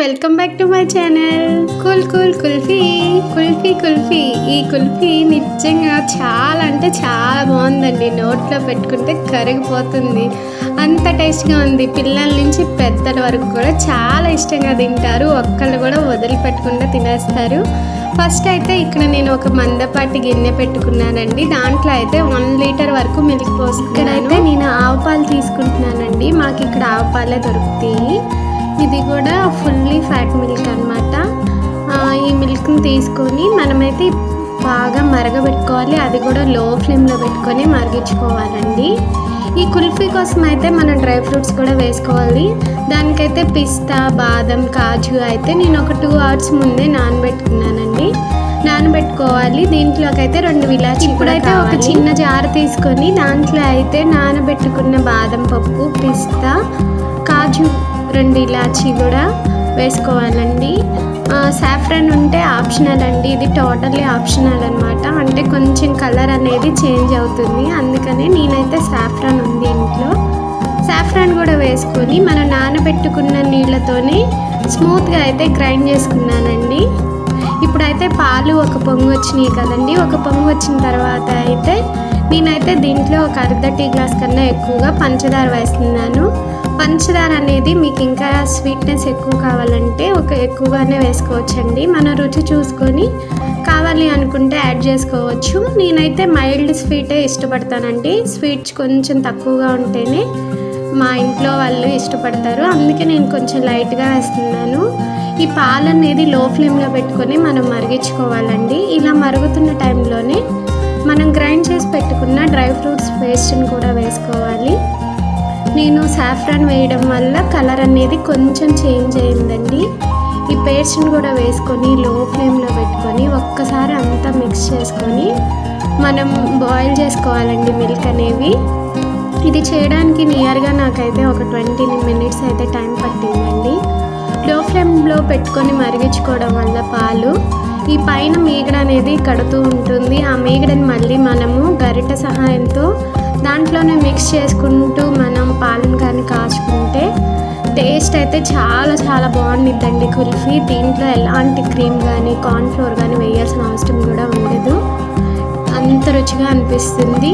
Welcome back to my channel. కుల్ కుల్ కుల్ఫీ కుల్ఫీ కుల్ఫీ. ఈ కుల్ఫీ నిజంగా చాలా అంటే చాలా బాగుందండి. నోట్లో పెట్టుకుంటే కరిగిపోతుంది. అంత టేస్ట్గా ఉంది. పిల్లల నుంచి పెద్దల వరకు కూడా చాలా ఇష్టంగా తింటారు. ఒక్కళ్ళు కూడా వదిలిపెట్టకుండా తినేస్తారు. ఫస్ట్ అయితే ఇక్కడ నేను ఒక మందపాటి గిన్నె పెట్టుకున్నానండి. దాంట్లో అయితే వన్ లీటర్ వరకు మిల్క్ పోసుకున్నాను. అయితే నేను ఆవు పాలు తీసుకుంటున్నానండి. మాకు ఇక్కడ ఆవు పాలే దొరుకుతాయి. ఇది కూడా ఫుల్లీ ఫ్యాట్ మిల్క్ అనమాట ఈ మిల్క్ని తీసుకొని మనమైతే బాగా మరగబెట్టుకోవాలి. అది కూడా లో ఫ్లేమ్లో పెట్టుకొని మరిగించుకోవాలండి. ఈ కుల్ఫీ కోసం అయితే మనం డ్రై ఫ్రూట్స్ కూడా వేసుకోవాలి. దానికైతే పిస్తా బాదం కాజు అయితే నేను ఒక టూ అవర్స్ ముందే నానబెట్టుకున్నానండి. నానబెట్టుకోవాలి. దీంట్లోకి అయితే రెండు విలాచి ఇప్పుడైతే ఒక చిన్న జార్ తీసుకొని దాంట్లో అయితే నానబెట్టుకున్న బాదం పప్పు పిస్తా కాజు రెండు ఇలాచి కూడా వేసుకోవాలండి. సాఫ్రన్ ఉంటే ఆప్షనల్ అండి. ఇది టోటల్లీ ఆప్షనల్ అనమాట అంటే కొంచెం కలర్ అనేది చేంజ్ అవుతుంది. అందుకనే నేనైతే సాఫ్రన్ ఉంది ఇంట్లో. సాఫ్రాన్ కూడా వేసుకొని మనం నానబెట్టుకున్న నీళ్ళతోనే స్మూత్గా అయితే గ్రైండ్ చేసుకున్నానండి. ఇప్పుడైతే పాలు ఒక పొంగు వచ్చినాయి కదండి. ఒక పొంగు వచ్చిన తర్వాత అయితే నేనైతే దీంట్లో ఒక అర్ధ టీ గ్లాస్ కన్నా ఎక్కువగా పంచదార వేస్తున్నాను. పంచదార అనేది మీకు ఇంకా స్వీట్నెస్ ఎక్కువ కావాలంటే ఒక ఎక్కువగానే వేసుకోవచ్చండి. మన రుచి చూసుకొని కావాలి అనుకుంటే యాడ్ చేసుకోవచ్చు. నేనైతే మైల్డ్ స్వీటే ఇష్టపడతానండి. స్వీట్స్ కొంచెం తక్కువగా ఉంటేనే మా ఇంట్లో వాళ్ళు ఇష్టపడతారు. అందుకే నేను కొంచెం లైట్గా వేస్తున్నాను. ఈ పాలు అనేది లో ఫ్లేమ్లో పెట్టుకొని మనం మరిగించుకోవాలండి. ఇలా మరుగుతున్న టైంలోనే మనం గ్రైండ్ చేసి పెట్టుకున్న డ్రై ఫ్రూట్స్ పేస్ట్ని కూడా వేసుకోవాలి. నేను సాఫ్రాన్ వేయడం వల్ల కలర్ అనేది కొంచెం చేంజ్ అయిందండి. ఈ పేస్ట్ని కూడా వేసుకొని లో ఫ్లేమ్లో పెట్టుకొని ఒక్కసారి అంతా మిక్స్ చేసుకొని మనం బాయిల్ చేసుకోవాలండి మిల్క్ అనేవి. ఇది చేయడానికి నియర్గా నాకైతే ఒక ట్వంటీ మినిట్స్ అయితే టైం పట్టిందండి. లో ఫ్లేమ్లో పెట్టుకొని మరిగించుకోవడం వల్ల పాలు. ఈ పైన మీగడ అనేది కడుతూ ఉంటుంది. ఆ మేగడని మళ్ళీ మనము గరిట సహాయంతో దాంట్లోనే మిక్స్ చేసుకుంటూ మనం పాలను కానీ కాచుకుంటే టేస్ట్ అయితే చాలా చాలా బాగుండిద్దండి కుల్ఫీ. దీంట్లో ఎలాంటి క్రీమ్ కానీ కార్న్ఫ్లోర్ కానీ వేయాల్సిన అవసరం కూడా ఉండదు. అంత రుచిగా అనిపిస్తుంది.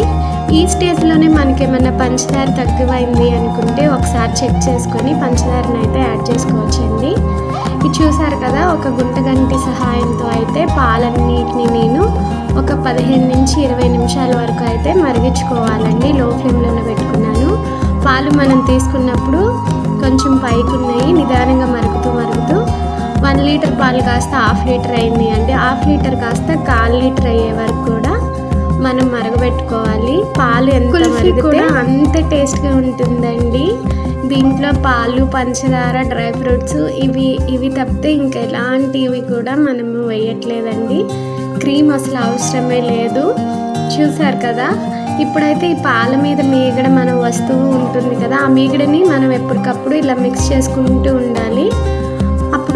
ఈ స్టేజ్లోనే మనకి ఏమైనా పంచదార తక్కువైంది అనుకుంటే ఒకసారి చెక్ చేసుకొని పంచదారని అయితే యాడ్ చేసుకోవచ్చండి. ఇది చూసారు కదా ఒక గుంటగంటి సహాయంతో అయితే పాలన్నిటిని నేను ఒక పదిహేను నుంచి ఇరవై నిమిషాల వరకు అయితే మరిగించుకోవాలండి. లో ఫ్లేమ్లోనే పెట్టుకున్నాను. పాలు మనం తీసుకున్నప్పుడు కొంచెం పైకి ఉన్నాయి నిదానంగా మరుగుతూ మరుగుతూ వన్ లీటర్ పాలు కాస్త హాఫ్ లీటర్ అయింది అంటే హాఫ్ లీటర్ కాస్త కాల్ లీటర్ అయ్యే వరకు కూడా మనం మరగబెట్టుకోవాలి. పాలు ఎంత మరిగితే అంత టేస్ట్గా ఉంటుందండి. దీంట్లో పాలు పంచదార డ్రై ఫ్రూట్స్ ఇవి ఇవి తప్పితే ఇంకా ఎలాంటివి కూడా మనము వేయట్లేదండి. క్రీమ్ అసలు అవసరమే లేదు. చూసారు కదా? ఇప్పుడైతే ఈ పాల మీద మీగడ మనం వస్తువు ఉంటుంది కదా ఆ మీగడని మనం ఎప్పటికప్పుడు ఇలా మిక్స్ చేసుకుంటూ ఉండాలి.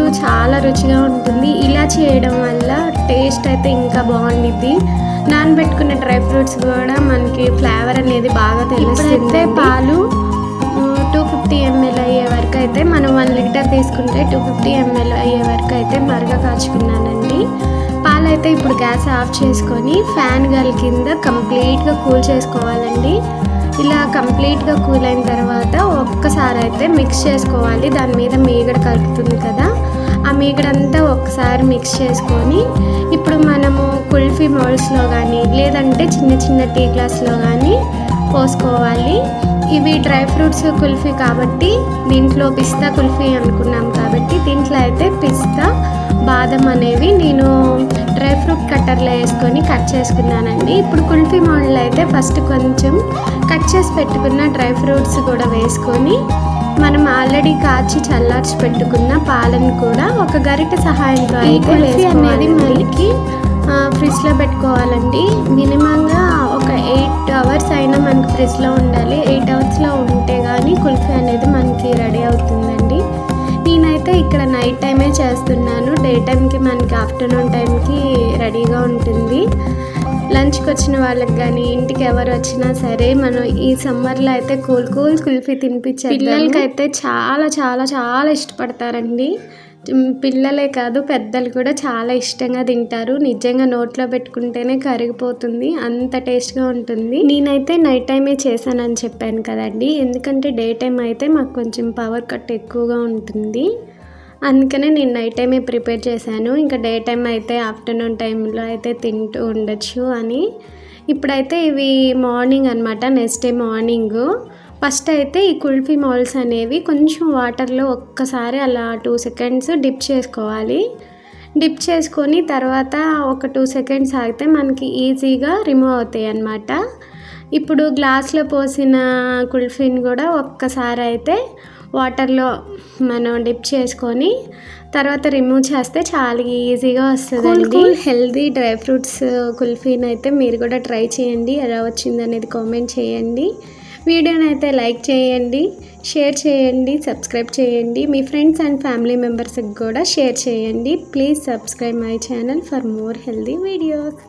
అప్పుడు చాలా రుచిగా ఉంటుంది. ఇలా చేయడం వల్ల టేస్ట్ అయితే ఇంకా బాగుండిద్ది. నానబెట్టుకున్న డ్రై ఫ్రూట్స్ కూడా మనకి ఫ్లేవర్ అనేది బాగా తెలుస్తుంది. పాలు టూ ఫిఫ్టీ ఎంఎల్ అయ్యే వరకు అయితే మనం వన్ లీటర్ తీసుకుంటే టూ ఫిఫ్టీ ఎంఎల్ అయ్యే వరకు అయితే మరగ కాచుకున్నానండి. పాలు అయితే ఇప్పుడు గ్యాస్ ఆఫ్ చేసుకొని ఫ్యాన్ గల్ కింద కంప్లీట్గా కూల్ చేసుకోవాలండి. ఇలా కంప్లీట్గా కూల్ అయిన తర్వాత ఒక్కసారి అయితే మిక్స్ చేసుకోవాలి. దాని మీద మీగడ కలుపుతుంది కదా. మీగడంతా ఒకసారి మిక్స్ చేసుకొని ఇప్పుడు మనము కుల్ఫీ మౌల్స్లో కానీ లేదంటే చిన్న చిన్న టీ గ్లాస్లో కానీ పోసుకోవాలి. ఇవి డ్రై ఫ్రూట్స్ కుల్ఫీ కాబట్టి దీంట్లో పిస్తా కుల్ఫీ అనుకున్నాం కాబట్టి దీంట్లో అయితే పిస్తా బాదం అనేవి నేను డ్రై ఫ్రూట్ కట్టర్లో వేసుకొని కట్ చేసుకున్నానండి. ఇప్పుడు కుల్ఫీ మోడల్ అయితే ఫస్ట్ కొంచెం కట్ చేసి పెట్టుకున్న డ్రై ఫ్రూట్స్ కూడా వేసుకొని మనం ఆల్రెడీ కాచి చల్లార్చి పెట్టుకున్న పాలను కూడా ఒక గరిట సహాయంతో అయితే అనేది మనకి ఫ్రిడ్జ్లో పెట్టుకోవాలండి. మినిమంగా ఒక ఎయిట్ అవర్స్ అయినా మనకి ఫ్రిడ్జ్లో ఉండాలి. ఎయిట్ అవర్స్లో ఉంటే కానీ కుల్ఫీ అనేది మనకి రెడీ అవుతుందండి. నేనైతే ఇక్కడ నైట్ టైమే చేస్తున్నాను. డే టైంకి మనకి ఆఫ్టర్నూన్ టైంకి రెడీగా ఉంటుంది. లంచ్కి వచ్చిన వాళ్ళకి కానీ ఇంటికి ఎవరు వచ్చినా సరే మనం ఈ సమ్మర్లో అయితే కూల్ కూల్ కుల్ఫీ తినిపించే పిల్లలకి అయితే చాలా చాలా చాలా ఇష్టపడతారండి. పిల్లలే కాదు పెద్దలు కూడా చాలా ఇష్టంగా తింటారు. నిజంగా నోట్లో పెట్టుకుంటేనే కరిగిపోతుంది. అంత టేస్ట్గా ఉంటుంది. నేనైతే నైట్ టైమే చేశానని చెప్పాను కదండి. ఎందుకంటే డే టైం అయితే మాకు కొంచెం పవర్ కట్ ఎక్కువగా ఉంటుంది. అందుకనే నేను నైట్ టైమే ప్రిపేర్ చేశాను. ఇంకా డే టైం అయితే ఆఫ్టర్నూన్ టైంలో అయితే తింటూ ఉండొచ్చు అని. ఇప్పుడైతే ఇవి మార్నింగ్ అనమాట నెక్స్ట్ డే మార్నింగ్. ఫస్ట్ అయితే ఈ కుల్ఫీ మాల్స్ అనేవి కొంచెం వాటర్లో ఒక్కసారి అలా టూ సెకండ్స్ డిప్ చేసుకోవాలి. డిప్ చేసుకొని తర్వాత ఒక టూ సెకండ్స్ ఆగితే మనకి ఈజీగా రిమూవ్ అవుతాయి అన్నమాట. ఇప్పుడు గ్లాస్లో పోసిన కుల్ఫీని కూడా ఒక్కసారి అయితే వాటర్లో మనం డిప్ చేసుకొని తర్వాత రిమూవ్ చేస్తే చాలా ఈజీగా వస్తుంది హెల్దీ డ్రై ఫ్రూట్స్ కుల్ఫీని అయితే మీరు కూడా ట్రై చేయండి. ఎలా వచ్చింది అనేది కామెంట్ చేయండి. వీడియోని అయితే లైక్ చేయండి షేర్ చేయండి సబ్స్క్రైబ్ చేయండి. మీ ఫ్రెండ్స్ అండ్ ఫ్యామిలీ మెంబర్స్కి కూడా షేర్ చేయండి. Please subscribe my channel for more healthy videos.